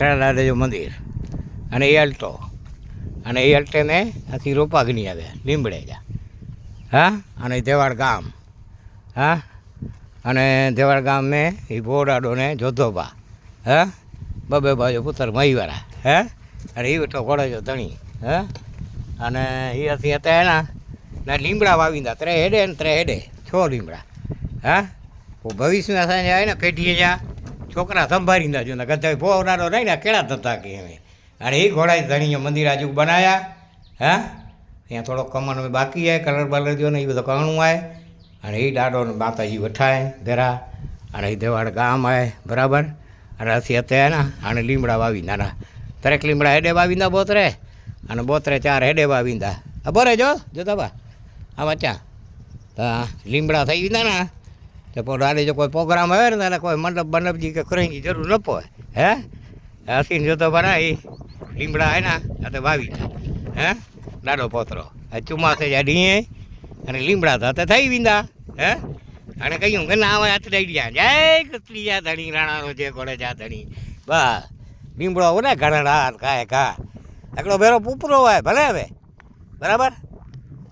દાદાજી મંદિર. અને એ અલ્ટો અને એ અલ્ટેને આથી રોપાગની આવે લીમડેજા હા? અને દેવાડ ગામ. હા? અને દેવાડ મેં એ બોડાડો ને જોધોબા. હા? બબે બાજુ પુત્ર મહીવાળા. હે? અને એ તો ઘોડેજો ધણી. હે? અને એ હતી હતા એના, ને લીમડા વાવીંદા ત્રે હેડે ને ત્રે હેડે. છો લીમડા. હા? ભવિષ્યમાં સાંજે આવે ને પેઢીએ જા. છોકરા સંભાળીને જો ને ગધા પોવડાનો રહી ને કેળા થતા કે એમ. અને એ ઘોડા ધણીએ મંદિર આજુ બનાવ્યા હા? ત્યાં થોડો કમન બાકી આવે કલર બલર જો ને એ બધો કણું આવે અને એ દાડો માતાજી વઠાય ધરા. અને એ દેવાડ ગામ આવે બરાબર? અને હસી હતા ને અને લીમડા વાવી નાના. દરેક લીમડા હેડે વાવીંદા બોતરે. અને બોતરે ચાર હેડે વાવીંદા બરે જો, જોતા બા? આ વચ્ચા હા, લીમડા થઈ ગયા ને તો પણ રાતે જો કોઈ પ્રોગ્રામ આવે ને ત્યારે કોઈ મંડપ મંડપજી કે કરેની જરૂર ન પડે, હે? હસીને જોતો બના એ લીમડા હે ને તો વાવી હે? દાડો પોતરો. ચુમાસે જા ડીએ, અને લીમડા તો તે થઈ વિંદા હે? અને કહ્યું કે ના આવે હાથ લઈ ગયા. જય કતરી જા ધણી રાણાનો જે ઘોડે જા ધણી. બસ, લીમડો હોય ને ઘરડા કાય કા એકડો બેરો પૂપરો હોય, ભલે હવે. બરાબર?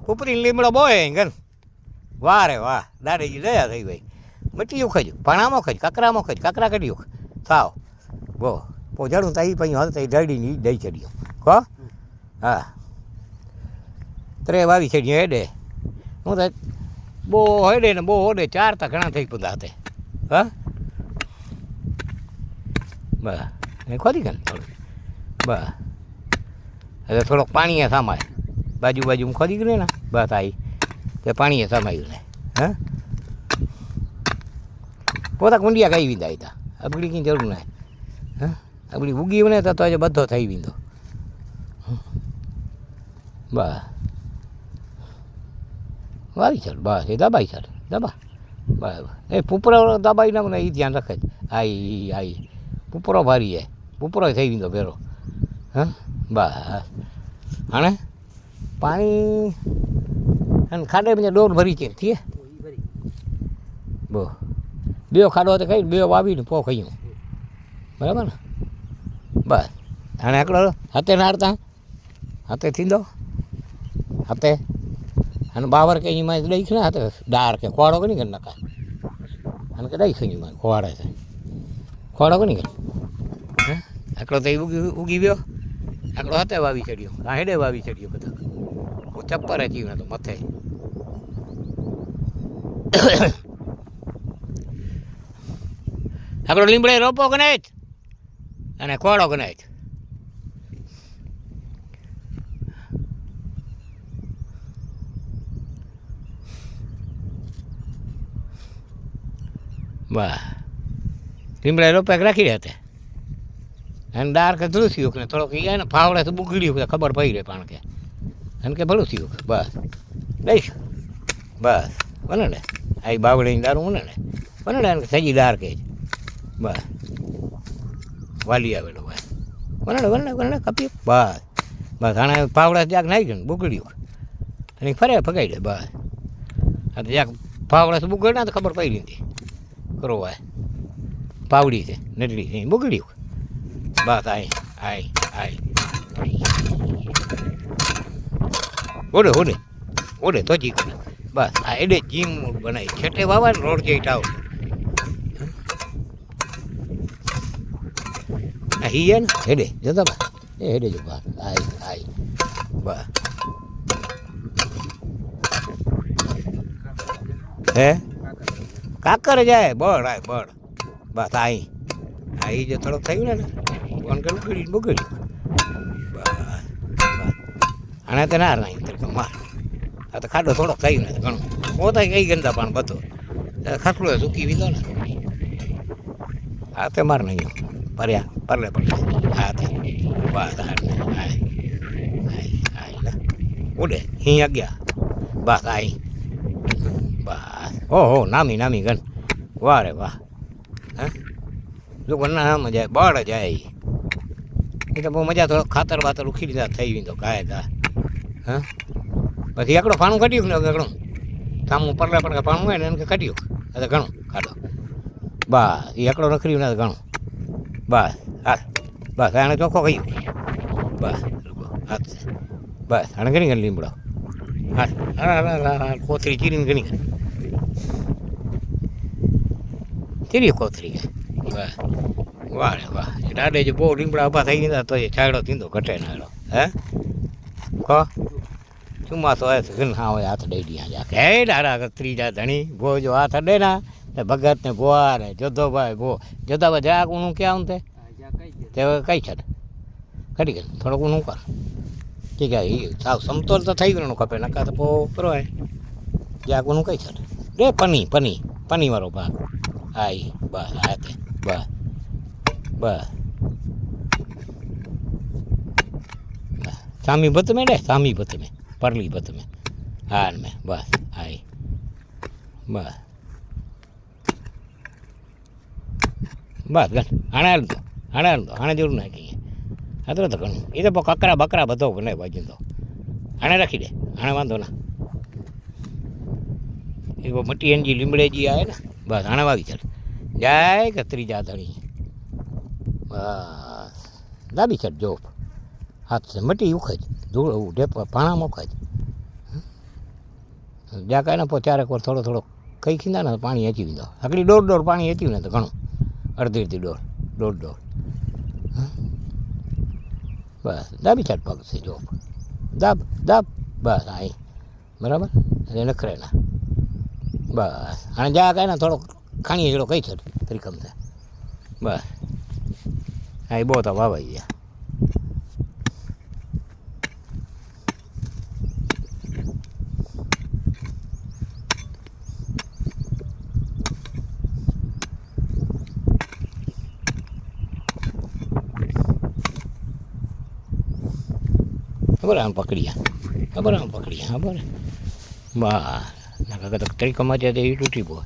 પૂપરી લીમડો બોય ગણ. વાહ રે વાહ, દાડેજી દયા થઈ ભાઈ મટીયું ખજું ભણામો ખજ કકરામો ખજ કકરા કઢ્યું થાવ. બો પોજાડું તાઈ પછી હાલ તઈ દડીની દઈ ચડ્યો કો હા? ત્રે વાવી ચડ્યો હેડે. હું તો બહુ હેડે ને બહુ હોડે, ચાર તા ઘણા થઈ બધા હાથે હા? બસ એ ખોદી ગયા થોડું બસ હવે થોડોક પાણીએ સામાય. બાજુ બાજુ ખોદી ગયું ને બસ આવી તે પાણીએ સમાયું ને. હા? પોતા કુંડિયા ખાઈ વિંદા હતા અબડી કઈ જરૂર નહીં હા? અબડી ઉગી ને તો આજે બધો થઈ વિંદો બસ. વારી ચાલ બસ. એ દબાઈ ચાલ. દબા. બરાબર. એ પૂપરો દબાઈ ના એ ધ્યાન રાખે આઈ આઈ. પૂપરો ભારી જાય પૂપરો થઈ વિંદો ભેરો. હા? બસ. હાણે? પાણી અને ખાડે પછી ડોર ભરી છે. થઈએ બો. બે ખાડો તો ખાઈ બે વાવીને પો ખાઈ બરાબર ને? બસ. અને આકડો હાથે નારતા? હાથે થીંદો? હાથે? અને બાવર કે એમાં દઈ ને હાથે. ડાર કે ખોવાડો કે નહીં કરી નાખા? અને કે દઈ ખાઈ એમાં ખોવાડે છે. ખોવાડો કે નહીં કે હે? આકડો તો એ ઉગી ઉગી ગયો. આકડો હાથે વાવી ચડ્યો. આ હેડે વાવી ચડ્યો બધા. હું ચપ્પર હતી તો મથે. આકડો લીમડે રોપો નહીં? અને ખોડો કે નહીં? વાહ. લીમડા રોપાક રાખી રહ્યા અને ડાર કે ધ્રુવ થયું કે થોડોક ઈ ને ફાવડે તો બુગડ્યું ખબર પડી રહે પણ કે. અને કે ભલું થયું બસ. લઈશ બસ. બને ને. આ બાવળીની દારૂ બને ને. બને ને એને સજી દાર કે બસ. વાલી આવેલો, બસ. બને ને બને કપી બસ. બસ, આને ફાવડા જ્યાંક નાખી ગયો ને, બુગડ્યું. અને ફરે ફગાઈ દે, બસ. આ તો જ્યાંક ફાવડા તો બુગડ ના તો ખબર પડી નથી કરો ભાઈ પાવડી છે નડલી છે, ઈ બસ, આય આય આય. ઓડે ઓડે. ઓડે, તો જી બસ, આ એડે જીમ બનાવી. છેટે વાવા રોડ જઈ ટાવ હેડે, જતા બા. એ હેડે જો બા. આય આય. બા. હે? કાકર જાય. બળ, આય, બળ. બસ આઈ. આઈ જે થોડોક થયું ને ફોન કરી ઉકળી બગડ્યું. આને તો ના નહીં તરફ માર. આ તો ખાડો થોડોક થયું ને ઘણું. પોતા કઈ ગંદા પણ બધો. ખાટલો સૂકી લીધો ને. આ તે માર નહીં. ભર્યા. પરલે પડે હા તે બસ હા આય આય Ude. અહીં ગયા. બસ આઈ બસ. ઓહો નામી નામી ગન વાહ રે વાહ. હે? લોકો ના આમ જાય બળ જાય. એ. તો બહુ મજા તો ખાતર બાતર ઉખી લીધા થઈ ગયું તો કાય તા હા? પછી એકડો પાણું કાઢ્યું ને એકડું સામું પરલા પડે પાણું હોય ને એને કાઢ્યું. એટલે ઘણું ખાધો. એ એકડો નખર્યું ને ઘણું. બસ. હા બસ આને ચોખ્ખો કહ્યું બસ હાથ બસ આને ઘણી ઘણી લીમડો હા હા હા હા હા કોથળી ચીરીને ઘણી ચીરી કોથરી બસ વાહ વાહ દાડે જે બહુ લીમડા ઊભા થઈ ગયા તો એ છાયડો થીંદો ઘટે ના એનો હે કહો ચોમાસો આવે છે ઘણ હા હોય હાથ દઈ દયા જા કે દાડા ત્રીજા ધણી ભો જો હાથ અડે ના ભગત ને ભોવા ને જોધોભાઈ ભો જોધાભાઈ જા હું ક્યાં તે તે કઈ છે કરી ગયું થોડુંક ઊનું કર. ઠીક છે એ સાવ સમતોલ તો થઈ ગયું ખપે નકા તો પો કરો હે. જ્યાં ઊનું કઈ છે રે પની પની પની વાળો ભાગ. હા, ઈ, બસ, હા તે, બસ બસ. સામી ભત મેં રે સામી ભત મેં, પરલી ભત મેં. હા મેં, બસ, હા બસ. બસ, ગણ તો હાણે હાણે જરૂર નાખી હા તો ઘણું. એ તો કકરા બકરા બધો બને બાજુ તો હાણે રાખી દે, હાણે વાંધો ના. એ મટી એનજી લીમડેજી આવે ને, બસ હાણે વાવી ચાલ. જાય કે ત્રીજા ધણી બસ. દાબી ચાલ જો. હાથ મટી ઉખજ ધૂળ ઢેપ, પાણા મોખજ જ્યાં કાંઈ ને ચારેક વાર થોડો થોડો. કઈ ખીંદા ને પાણી એચી દીધો આકડી દોઢ દોઢ પાણી એચ્યું ને તો ઘણું. અડધી અડધી દોઢ દોઢ દોઢ? બસ દાબી ચાટ પગ છે, જો. દાબ દાબ બસ અહીં. બરાબર? અને નખરે ના બસ. અને જા કાંઈ ને થોડોક ખાણી જેડો કઈ છે ત્રિકમ બસ. હા એ બહુ તો વાવાઈ ગયા. ખબર આમ પકડ્યા ખબર આમ પકડ્યા ખબર? બા, ના કાકા તો તરીકામાં છે એ તૂટી પો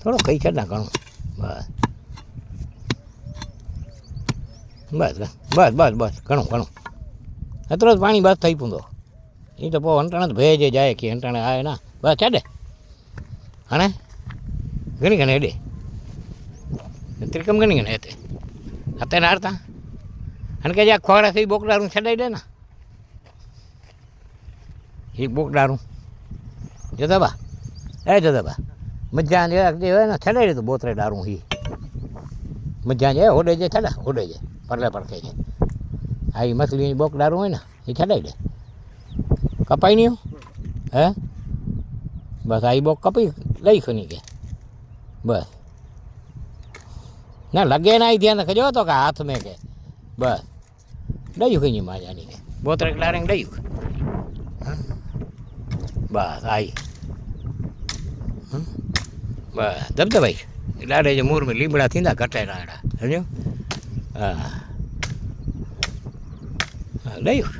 થોડો કઈ છે ના ઘણું. બસ. બસ બસ બસ બસ ઘણું ઘણું. અત્રો જ પાણી બસ થઈ પૂંદો એ તો પો હંટાણે જ ભેજે જાય કે હંટાણે આવે ના. બસ ચાડે હણે? ઘણી ઘણી હેડે. ત્રિકમ ઘણી ઘણી હેતે અત્યારે હારતા? અને કે જ્યાં ખોરાથી બોકડારું છડાઈ દે ને. એ બોકડારું જોતા બા? એ જોતા બા? મજા જે હોય ને, છડાઈ દીધું બોતરે દારું હી. મજા જે હોડે જે છડા, હોડે જે, પરલે પડખે છે આ એ મછલીની બોક દારું હોય ને એ છડાઈ દે. કપાઈ નહીં હે? બસ આ બોક કપાઈ લઈ ખની કે. બસ. ના, લગે ના ધ્યાન રાખજો તો કે હાથ મેં કે. બસ. ડયું કઈ માજાની કે બોતરે ક્લારે ડયું બસ હં? બસ દબદબાઈ લાડે જે મૂર મેં લીમડા થીંદા કટે રાડા સમજો હા ડયું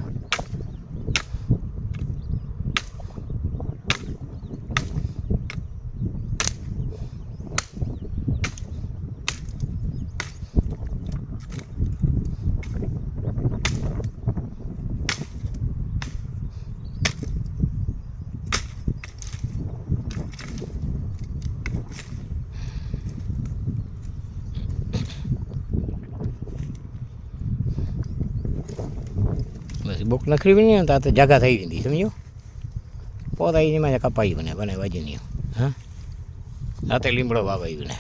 બસ બુક નખરી બની ને તો જગા થઈ ગઈ સમજો પોતા એમાં કપાઈ બને બને વજની હા? આ તો લીમડો વાવાઈ બને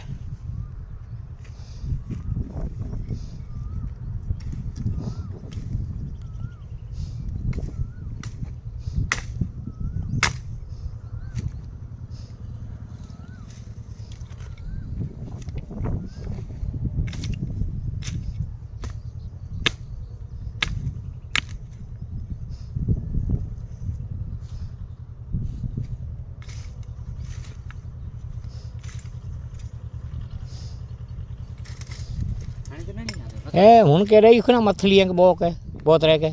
એ હું કે રહી ખુના મથલી અંગ બો કે બોતરે કે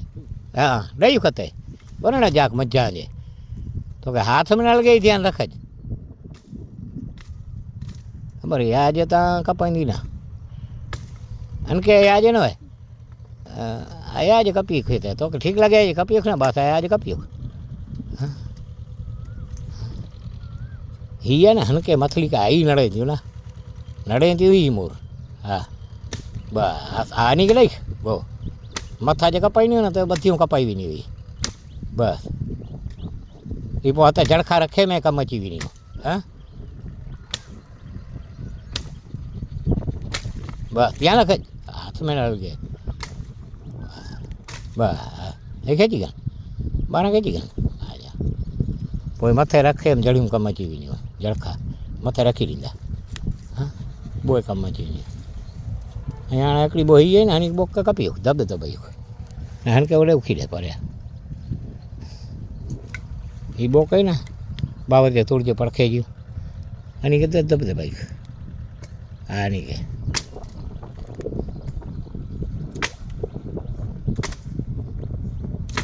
હા રહી ખતે? બોલે ને જાક મજા છે. તો કે હાથ में ના લગે ધ્યાન રખજ ખબર આજે તા કપાઈ ના. અન કે આજે ન હોય? આજે કપી ખેતે. તો કે ઠીક લાગે કપી ખના બસ આજે કપ્યો હિયા ને હનકે મથલી કા આઈ નડે થયું ના. નડે થયું ઈ મોર. હા. બસ આ નીકળે બહુ મથા જે કપાઈ નહીં હોય ને તો બધી હું કપાવી નહીં એવી બસ એ પોતે જડખા રખે મેં કમચી નહીં હા બસ ત્યાં લખે હાથ મેં લગે બસ એ ખેંચી ગયા બારા ખેંચી ગયા આજા કોઈ મથે રખે એમ જડ્યું કમચી નહીં હોય જડખા મથે રાખી દીધા હા બોય કમચી નહીં અહીંયા એકડી બોહી જાય ને આની બોક કપ્યું દબ દબાયું ને હાન કે વડે ઉખી દે પડ્યા એ બોક કઈ ને બાબતે તોડજે પડખે ગયું. આની કે દબ દબાયું આની કે.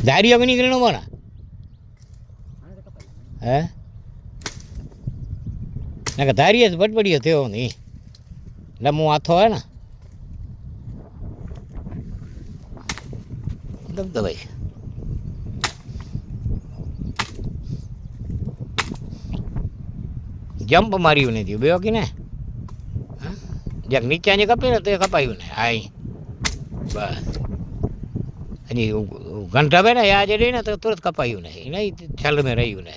ધારી અગ્નિ ગ્રહણ બોના હે? ના કે ધારીએ જ બટબડીયો થયો નહીં. લમો હાથો હે ને દબદબાઈ જમ્પ માર્યું નથી. બે કે ને? જ્યાં જ્યાંક નીચે જે કપે ને તો એ કપાયું ને. આઈ બસ. અને ઘંટા બે ને આજે રહી ને તો તુરંત કપાયું ને. નહીં છલ મેં રહ્યું ને.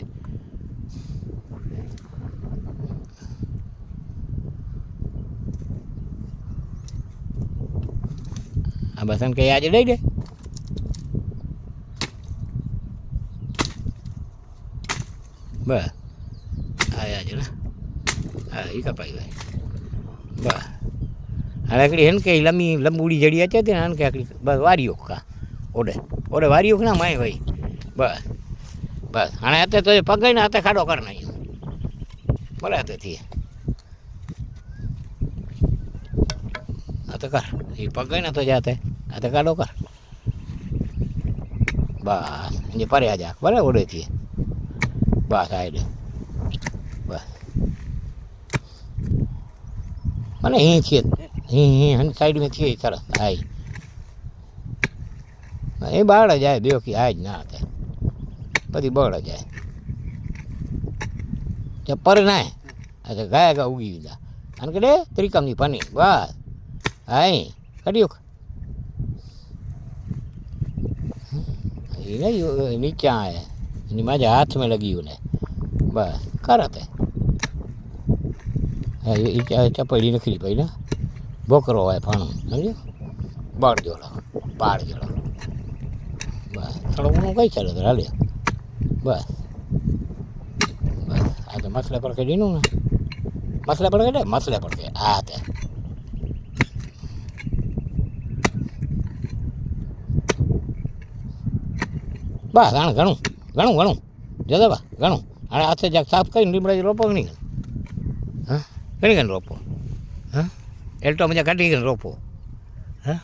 આ બસન કઈ આજે દઈ દે બસ આ આજે ને હા એ કપાઈ ભાઈ બસ હવે એકડી હેન કે લંબી લંબુડી જડી હતી ને કે એકડી બસ વારીઓ કા ઓડે ઓડે વારીઓ ના માય ભાઈ બસ બસ હાણે હાથે તો પગાઈ ને હાથે ખાડો કર નાખ્યો બોલે હાથેથી હાથે કર એ પગાઈ ને તો જાતે હાથે ખાડો કર બસ જે પર્યા જા બરાબર ઓડેથી બસ આઈ બસ મને અહીં છીએ અહીં અહીં હન સાઈડ में છીએ સરસ આઈ એ બાળ જાય બે કે આજ ના થાય બધી બળ જાય તે પર ના અચ્છા ગાય ગા ઉગી ગયા અને કે ત્રિકમની પની બસ આઈ કર્યું એ નહીં નીચે આયા એની માજે હાથ में लगी ને બસ કરતે હા એ એ ચપડી નખરી ભાઈ ને બોકરો હોય ફાણું સમજો બળ જોડો પાડ જોડો બસ થોડો હું કઈ ચાલે તો હાલે બસ બસ આ તો મસલે પર કે દીનું ને મસલે પર કે મસલે પર કે આ તે બસ આને ઘણું ઘણું ઘણું જતો ઘણું અને હાથે જાક સાફ કરીને લીમડા રોપો ઘણી નહીં હા? ઘણી ઘણી રોપો? હા? એલટો મજા કાઢી ગઈને રોપો? હા?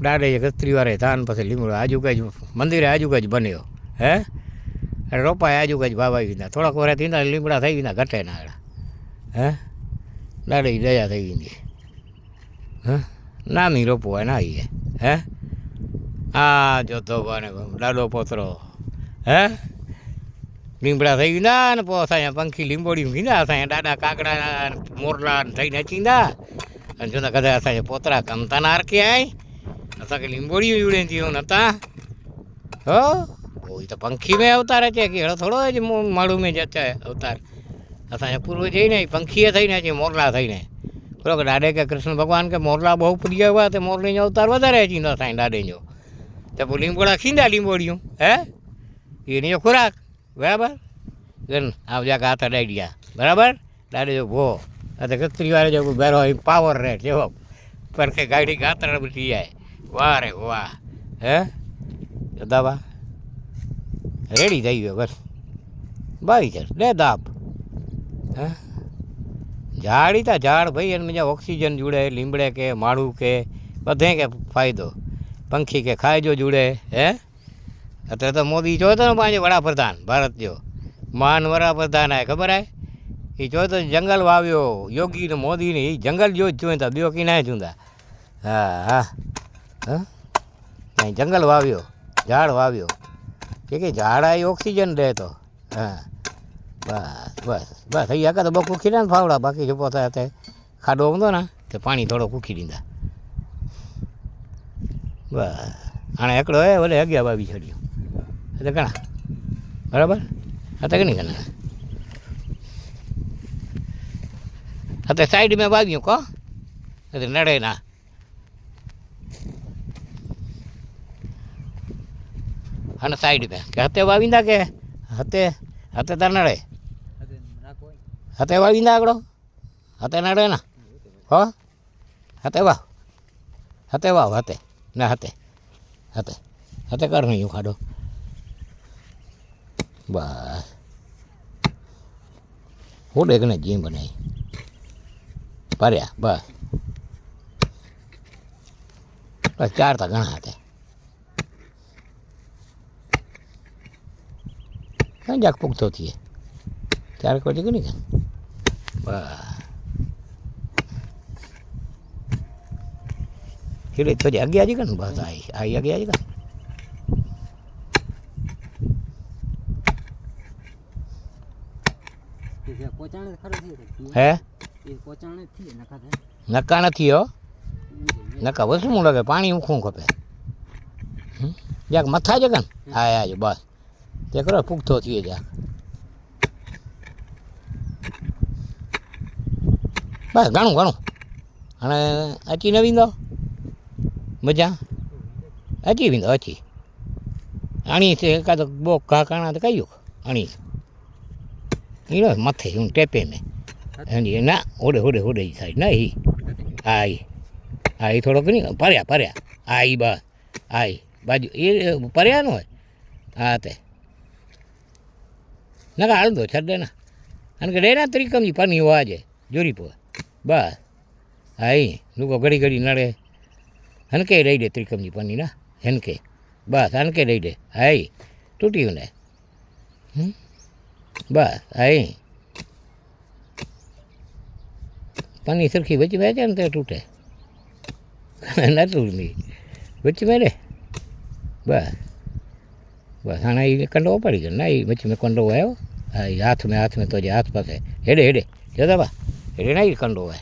ડાડે કસ્ત્રી વારે ધાન, પછી લીમડો આજુબાજુ, મંદિરે આજુબાજુ બન્યો. હે? અને રોપાય આજુબાજુ વાવાઈ ગઈ થોડાક વરે થી લીમડા થઈ ગયા ઘટે ના આગળ હે? દાડે દયા થઈ ગઈ. હા? નામી રોપો હોય ના આવીએ હા જોતો ભાને લાડો પોતરો. હે? લીમડા થઈ ગયું ને પો સાયા પંખી લીંબોડી ગીંદા સાયા ડાડા કાકડા મોરલા થઈને ચીંદા અને જોતા કદાચ સાયા પોતરા કમતા ના આરકે આય. હતા કે લીંબોડી ઉડે જીવ નતા. હો? કોઈ તો પંખી મેં અવતાર છે કે હેળો થોડો જ માળું મેં જતા અવતાર. અસાને પૂર્વ જઈને પંખીએ થઈને છે મોરલા થઈને. બરોબર દાડે કે કૃષ્ણ ભગવાન કે મોરલા બહુ પ્રિય હોય તે મોરલીનો અવતાર વધારે ચીંદો સાંઈ દાડેનો તો લીંબોડા ખીંડા લીંબોડીયું હે? એની ખોરાક, બરાબર? ગન, આવજા હાથ અડાઈ બરાબર? દાડે જો ભો તો કતરી વારે જો બેરો પાવર રહે કેવો પર કે ગાડી ગાતરા બધી જાય વાહ રે વાહ, હે? દાબા, રેડી થઈ ગયો બસ બાવી જશ લે દાબ, હે? ઝાડી તા ઝાડ, ભાઈ અને મજા ઓક્સિજન જોડે લીમડે કે, માળું કે, બધે કે ફાયદો. પંખી કે ખાયજો જુડે, હે? અત્યારે તો મોદી જોતો ને પાંચ વડાપ્રધાન, ભારત જો. મહાન વડાપ્રધાન આ ખબર આય? એ જોતો જંગલ વાવ્યો, યોગીને મોદીને એ જંગલ જો જ જોઈતા બીઓ કી ના જુંદા હા હા. હા? જંગલ વાવ્યો, ઝાડ વાવ્યો. કે કે ઝાડ આ ઓક્સિજન રહેતો હા. બસ બસ બસ. અહીંયા તો બહુ કૂકી ને ફાવડા, બાકી જો પોતા ખાડો ઊંધો ને, તે પાણી થોડો કૂકી દીધા. બસ આને એકડો હે ભલે અગિયાર બાવી છડ્યું. એટલે ઘણા બરાબર? હતા કે નહીં ઘણા હતા સાઈડ મેં વાવ્યું કહો એટલે નડે ના. અને સાઈડ મેં. કે હતે વાવીંદા કે? હતે? હતે તાર નડે. હતે વાવીંદા આગળ? હતે નડે ના? હો? હતે વાવ. હતે વાવ, હતે. ના હતે હતે હતે કર નહીં ખાડો બસ. હોડે ડેગને જીમ બનાવી. પર્યા, બસ. બસ, ચાર તો ઘણા હતા ક્યાં જાક પૂગતો થઈએ? ચાર કોઈ કે નહીં બસ. હીડે તો અગિયાર જ ને બસ આઈ આઈ અગિયાર જ પોચાણે ખરો છે હે નક્કા નથી હો નક્કા વસ્તુ હું લાગે પાણી ઊંખું ખપે જાક મથા છે કન હા હા જો બસ તે કરો પૂગતો થઈએ જ્યાં બસ ઘણું ઘણું અને અચી નવીન દો મજા? અચી વિંદો અચી આણી છે કાં તો બો ઘા કાણા તો કહ્યું આણી ઈનો મથે હું ટેપે મેં. એની ના, ઓડે ઓડે ઓડે સાહેબ સાઈડ ના ઈ. આઈ હા એ થોડોક નહીં પર્યા પર્યા આ એ બસ આઈ બાજુ. એ પર્યા હોય? હા, તે. ના હાલ દો છડ ના. અને કે ડેના ત્રિકમજી પાની જે જોરી પો બસ હા ઈ. લોકો ઘડી ઘડી નડે. ના? હનકે. બસ, હનકે રહી દે. હા ઈ તૂટ્યું ને. હમ? બસ હા ઈ પાણી સરખી વચ્ચે બેસે ને તે તૂટે. ના તૂટની વચ્ચે મેં રે બસ બસ આના એ કંડો પડી ગયો ના એ વચ્ચે મેં કંડો આવ્યો હા એ હાથ મેં હાથ મેં તો જે હાથ પાસે. હેડે હેડે. જતા બા હેડે, ના એ કંડો હોય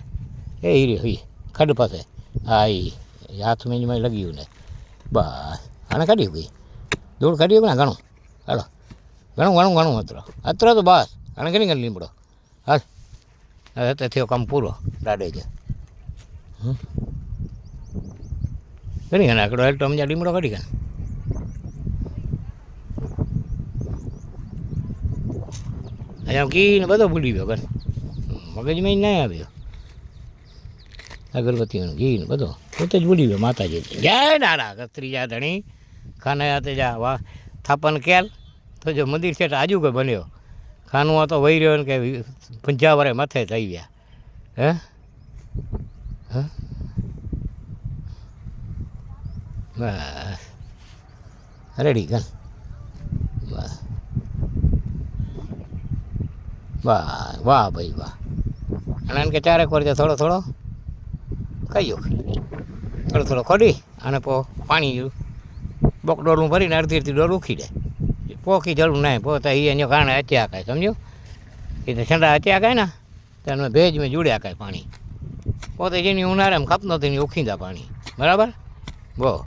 એ હીરે હોય ખડ પાસે. હા એ હાથ મેં મેં લગ્યું ને. બસ. આને કાઢ્યું ગઈ દોડ કાઢી ને ઘણું. હાલો. ઘણું ઘણું ઘણું અત્ર. અત્ર તો બસ. આને ઘણી ઘણી લીમડો. હાલ. હવે થયો કામ પૂરો. દાડે છે. ઘણી ઘણા આકડો. હેલ તો સમજા લીમડો કાઢી ગયા અહીંયા ઘી ને બધો ભૂલી ગયો ઘર. મગજમાં નહીં આવ્યો. અગરબત્તીનું ઘી ને બધો. પોતે જ બોલી ગયો, માતાજી. જય દાડા ત્રીજા ધણી, ખાને હાથે જા, વાહ, થાપન કેલ. તો જો મંદિર છે આજુ કોઈ બન્યો? ખાનું તો વહી રહ્યો ને કે પંજા વરે માથે થઈ ગયા. હે? હે? બસ. રેડી કર. બસ. વાહ વાહ ભાઈ, વાહ. અને કે ચારેક વર્ષે થોડો થોડો? કયો? થોડો થોડો ખોડી અને પો પાણી બોક ડોલું ભરીને અડધી અડધી ડોલ ઉખી દે. પોકી જરૂર નહીં પોતે એ એનો કારણે હત્યા કાંઈ સમજો એ તો ઠંડા હત્યા કાંઈ ને તેને ભેજ મેં જોડ્યા કાંઈ પાણી. પોતે જેની ઉનાળામાં ખપનો તેની ઉખીંદા પાણી. બરાબર? બહુ